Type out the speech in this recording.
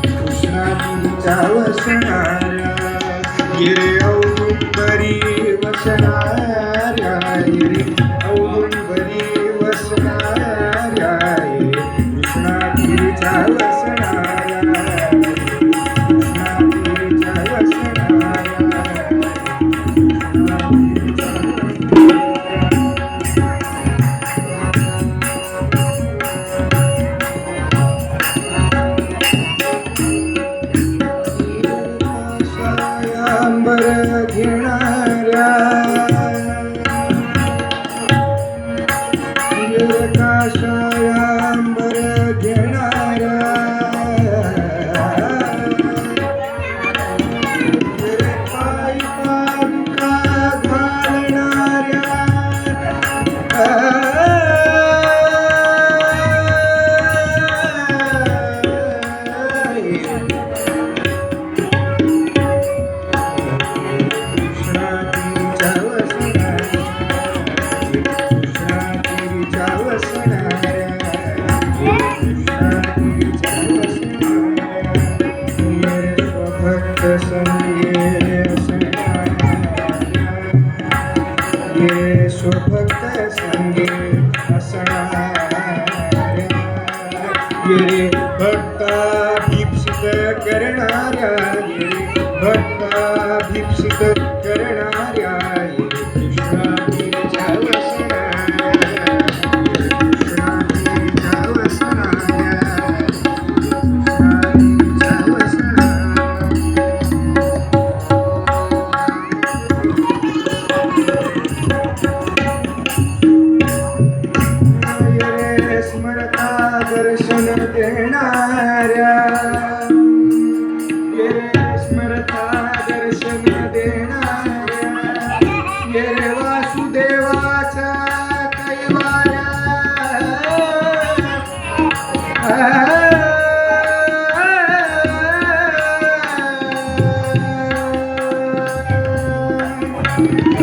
कृष्णाजींच्या वसणाऱ्या गिरे औदुंबरी अंबर घेणाऱ्या. काशायांबर घेणाऱ्या. पायी पालुका घालणाऱ्या. भक्ताभिक्षित करणार्याय कृष्णाते जावसनाय कृष्णाते जावसनाय दर्शन देणार्या